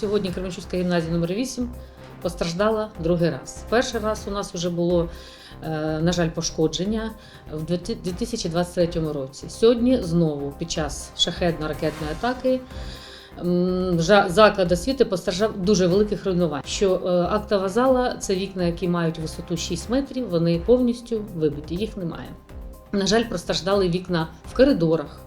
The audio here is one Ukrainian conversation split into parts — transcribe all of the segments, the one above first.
Сьогодні Кременчуцька гімназія номер 8 постраждала другий раз. Перший раз у нас вже було, е, на жаль, пошкодження в 2023 році. Сьогодні знову під час шахедно-ракетної атаки. Заклад освіти постраждав дуже великих руйнувань. Що е, актова зала це вікна, які мають висоту 6 метрів, вони повністю вибиті, їх немає. На жаль, постраждали вікна в коридорах,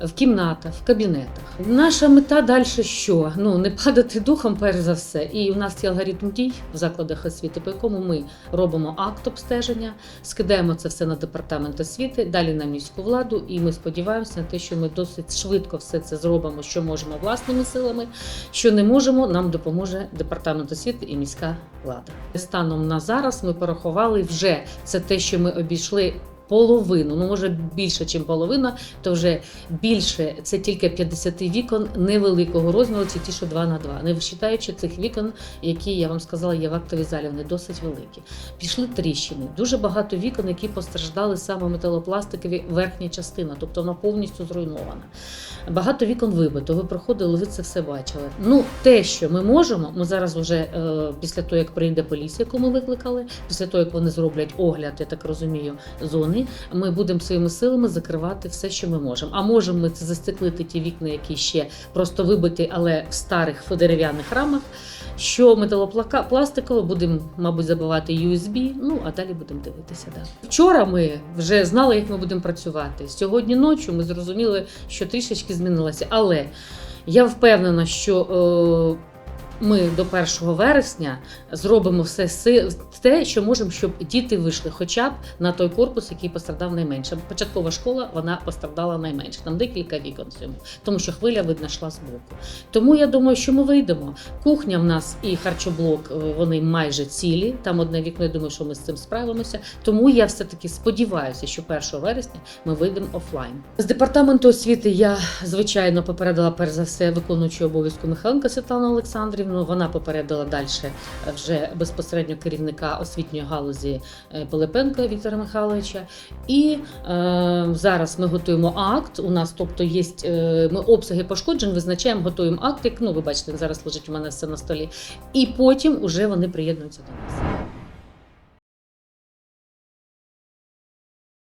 в кімнатах, в кабінетах. Наша мета далі що? Ну не падати духом, перш за все. І у нас є алгоритм дій в закладах освіти, по якому ми робимо акт обстеження, скидаємо це все на департамент освіти, далі на міську владу. І ми сподіваємося на те, що ми досить швидко все це зробимо, що можемо власними силами. Що не можемо, нам допоможе департамент освіти і міська влада. Станом на зараз ми порахували вже це те, що ми обійшли. Половину, ну може більше, ніж половина, то вже більше це тільки 50 вікон невеликого розміру, це ті, що 2 на 2. Не вважаючи цих вікон, які я вам сказала, є в актовій залі, вони досить великі. Пішли тріщини. Дуже багато вікон, які постраждали саме металопластикові верхня частина, тобто вона повністю зруйнована. Багато вікон вибито. Ви проходили, ви це все бачили. Ну, те, що ми можемо, ми зараз вже е, після того, як прийде поліція, яку ми викликали, після того, як вони зроблять огляд, я так розумію, зони, ми будемо своїми силами закривати все, що ми можемо. А можемо ми це застеклити ті вікна, які ще просто вибиті, але в старих дерев'яних рамах. Що металопластикове, будемо, мабуть, забивати USB, ну а далі будемо дивитися. Да. Вчора ми вже знали, як ми будемо працювати. Сьогодні ночі ми зрозуміли, що трішечки змінилося. Але я впевнена, що е, ми до 1 вересня зробимо все те, що можемо, щоб діти вийшли, хоча б на той корпус, який пострадав найменше. Початкова школа вона пострадала найменше. Там декілька вікон цьому, тому що хвиля видно йшла з боку. Тому я думаю, що ми вийдемо. Кухня в нас і харчоблок е, вони майже цілі. Там одне вікно. Я думаю, що ми з цим справимося. Тому я все таки сподіваюся, що 1 вересня ми вийдемо офлайн. З департаменту освіти я звичайно попередила перш за все виконуючу обов'язку Михайленка Світлану Олександрівну. Вона попередила далі вже безпосередньо керівника освітньої галузі е, Пилипенка Віктора Михайловича. І е, зараз ми готуємо акт. У нас, тобто, є е, ми обсяги пошкоджень, визначаємо, готуємо акт. Як ну ви бачите, зараз лежить у мене все на столі. І потім уже вони приєднуються до нас.